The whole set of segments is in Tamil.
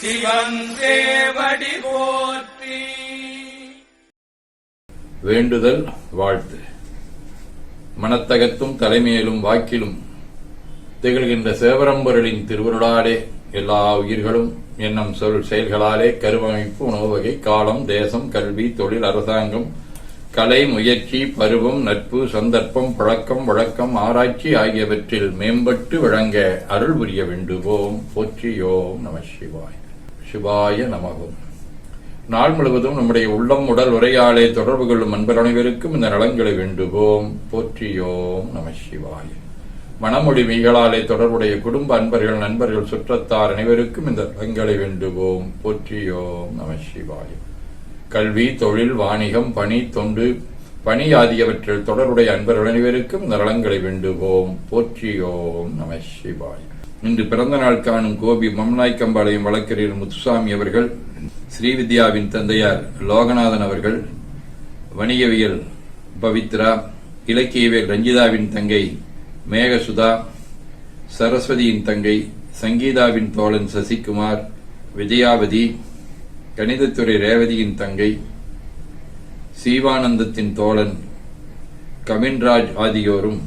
சிவன் போற்றி. வேண்டுதல் வாழ்த்து. மனத்தகத்தும் தலைமையிலும் வாக்கிலும் திகழ்கின்ற சேவரம்பொருளின் திருவருளாலே எல்லா உயிர்களும் எண்ணம் சொல் செயல்களாலே கருவமைப்பு உணவு வகை காலம் தேசம் கல்வி தொழில் அரசாங்கம் கலை முயற்சி பருவம் நட்பு சந்தர்ப்பம் பழக்கம் வழக்கம் ஆராய்ச்சி ஆகியவற்றில் மேம்பட்டு விளங்க அருள் புரிய வேண்டுவோம். போற்றியோம் நம சிவாய். சிவாய நமகும் நாள் முழுவதும் நம்முடைய உள்ளம் உடல் உரையாலே தொடர்பு கொள்ளும் அன்பர் அனைவருக்கும் இந்த நலன்களை வேண்டுவோம். போற்றியோம் நம சிவாய. மனமொழி மீகளாலே தொடர்புடைய குடும்ப அன்பர்கள் நண்பர்கள் சுற்றத்தார் அனைவருக்கும் இந்த நலன்களை வேண்டுவோம். போற்றியோம் நம சிவாய. கல்வி தொழில் வாணிகம் பணி தொண்டு பணி ஆகியவற்றில் தொடர்புடைய அன்பர்கள் அனைவருக்கும் இந்த நலன்களை வேண்டுவோம். போற்றியோம் நம சிவாய. இன்று பிறந்த நாள் காணும் கோபி மம்நாய்க்கம்பாளையம் வழக்கறிஞர் முத்துசாமி அவர்கள் ஸ்ரீவித்யாவின் தந்தையார் லோகநாதன் அவர்கள் வணிகவியல் பவித்ரா இலக்கியவியல் ரஞ்சிதாவின் தங்கை மேகசுதா சரஸ்வதியின் தங்கை சங்கீதாவின் தோழன் சசிகுமார் விஜயாவதி கணிதத்துறை ரேவதியின் தங்கை சீவானந்தத்தின் தோழன் கவின்ராஜ் ஆகியோரும்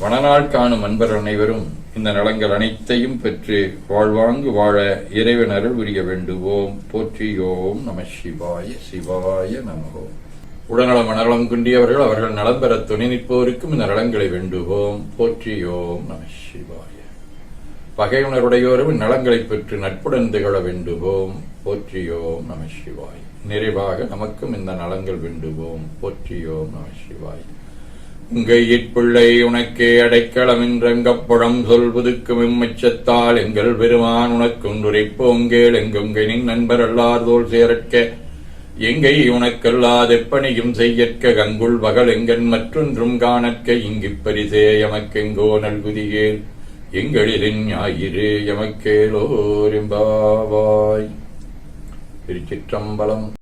வனநாள் காணும் அன்பர் அனைவரும் இந்த நலங்கள் அனைத்தையும் பெற்று வாழ்வாங்கு வாழ இறைவன் அருள் புரிய வேண்டுவோம். போற்றியோம் நம சிவாய சிவாய நமகோ. உடல்நல மனநலம் குன்றியவர்கள் அவர்கள் நலம் பெற துணை நிற்போருக்கும் இந்த நலங்களை வேண்டுவோம். போற்றியோம் நம சிவாய. பகையுணருடையோரும் நலங்களை பெற்று நட்புடன் திகழ வேண்டுவோம். போற்றியோம் நம சிவாய். நிறைவாக நமக்கும் இந்த நலங்கள் வேண்டுவோம். போற்றியோம் நம சிவாய். உங்கையிற்பிள்ளை உனக்கே அடைக்கலம் என்றங்கப்புழம் சொல்வதுக்கும் இம்மச்சத்தால் எங்கள் பெருமான் உனக்குண்டுரைப்போங்கேள் எங்குங்கைனின் நண்பர் அல்லாதோல் சேரற்க. எங்கை உனக்கல்லாதெப்பணியும் செய்யற்க கங்குள் பகல் எங்கன் மற்றொன்றும் காணற்க. இங்கிப் பரிசே எமக்கெங்கோ நல்குதியேல் எங்களிலின் ஞாயிறு எமக்கேலோரிம்பாவாய் திருச்சிற்றம்பலம்.